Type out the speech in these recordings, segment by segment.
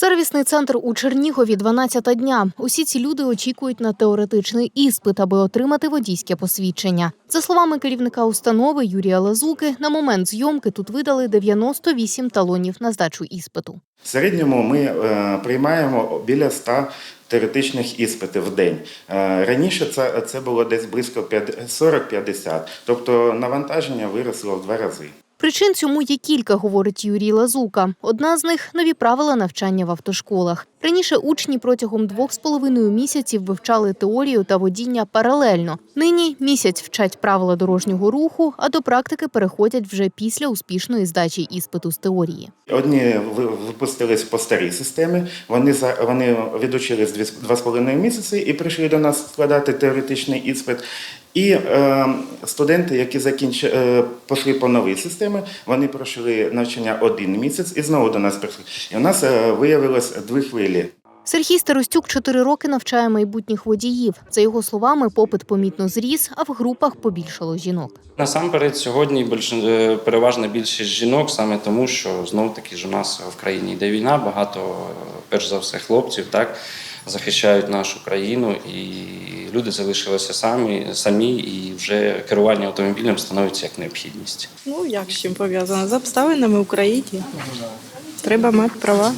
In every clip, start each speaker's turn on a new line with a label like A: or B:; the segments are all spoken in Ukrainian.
A: Сервісний центр у Чернігові 12 дня. Усі ці люди очікують на теоретичний іспит, аби отримати водійське посвідчення. За словами керівника установи Юрія Лазуки, на момент зйомки тут видали 98 талонів на здачу іспиту.
B: В середньому ми е, приймаємо біля 100 теоретичних іспитів в день. Е, раніше це, це було десь близько 40-50, тобто навантаження виросло в два рази.
A: Причин цьому є кілька, говорить Юрій Лазука. Одна з них нові правила навчання в автошколах. Раніше учні протягом двох з половиною місяців вивчали теорію та водіння паралельно. Нині місяць вчать правила дорожнього руху, а до практики переходять вже після успішної здачі іспиту з теорії.
B: Одні ви- випустились по старій системі, вони, за, вони відучились два з половиною місяці і прийшли до нас складати теоретичний іспит. І е, студенти, які закінч... е, пішли по новій системі, вони пройшли навчання один місяць і знову до нас прийшли. І у нас е, виявилось дві хвилі.
A: Сергій Старостюк чотири роки навчає майбутніх водіїв. За його словами, попит помітно зріс, а в групах побільшало жінок.
C: Насамперед, сьогодні більш, е, переважна більшість жінок, саме тому, що знов таки ж у нас в країні йде війна, багато, е, перш за все, хлопців так захищають нашу країну, і люди залишилися самі, самі, і вже керування автомобілем становиться як необхідність.
D: Ну, як з чим пов'язано? З обставинами в Україні. Треба мати права.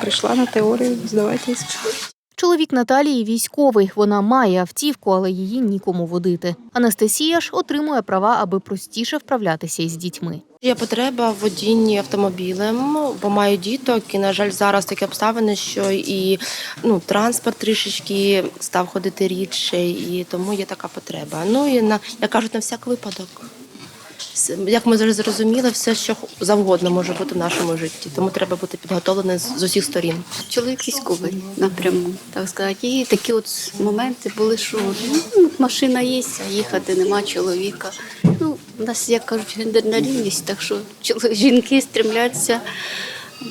D: Прийшла на теорію, здавати іспит.
A: Чоловік Наталії військовий. Вона має автівку, але її нікому водити. Анастасія ж отримує права, аби простіше вправлятися із дітьми.
E: Є потреба в водінні автомобілем, бо маю діток, і на жаль, зараз такі обставини, що і ну транспорт трішечки став ходити рідше, і тому є така потреба. Ну і на як кажуть, на всяк випадок. Як ми вже зрозуміли, все, що завгодно може бути в нашому житті, тому треба бути підготовленим з усіх сторін.
F: Чоловік військовий напряму, так сказати. І такі от моменти були, що ну, машина є, а їхати нема чоловіка. Ну, у нас, як кажуть, гендерна рівність, так що жінки стремляться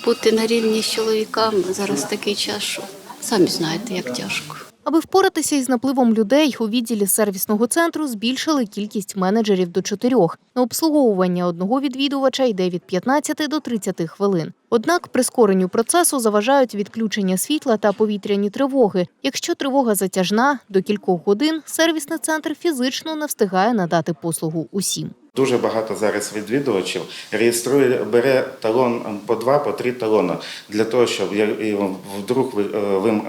F: бути на рівні з чоловіками. Зараз такий час, що самі знаєте, як тяжко.
A: Аби впоратися із напливом людей, у відділі сервісного центру збільшили кількість менеджерів до чотирьох. На обслуговування одного відвідувача йде від 15 до 30 хвилин. Однак прискоренню процесу заважають відключення світла та повітряні тривоги. Якщо тривога затяжна, до кількох годин сервісний центр фізично не встигає надати послугу усім.
B: Дуже багато зараз відвідувачів реєструє, бере талон ем, по два, по три талони для того, щоб вдруг е, е,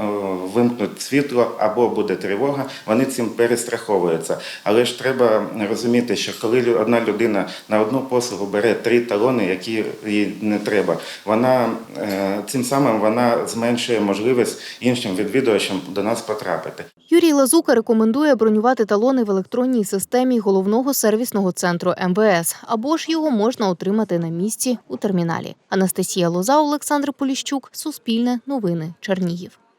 B: вимкнуть світло або буде тривога, вони цим перестраховуються. Але ж треба розуміти, що коли одна людина на одну послугу бере три талони, які їй не треба, вона е, цим самим вона зменшує можливість іншим відвідувачам до нас потрапити.
A: Юрій Лазука рекомендує бронювати талони в електронній системі головного сервісного центру МВС, або ж його можна отримати на місці у терміналі. Анастасія Лоза, Олександр Поліщук, Суспільне, Новини, Чернігів.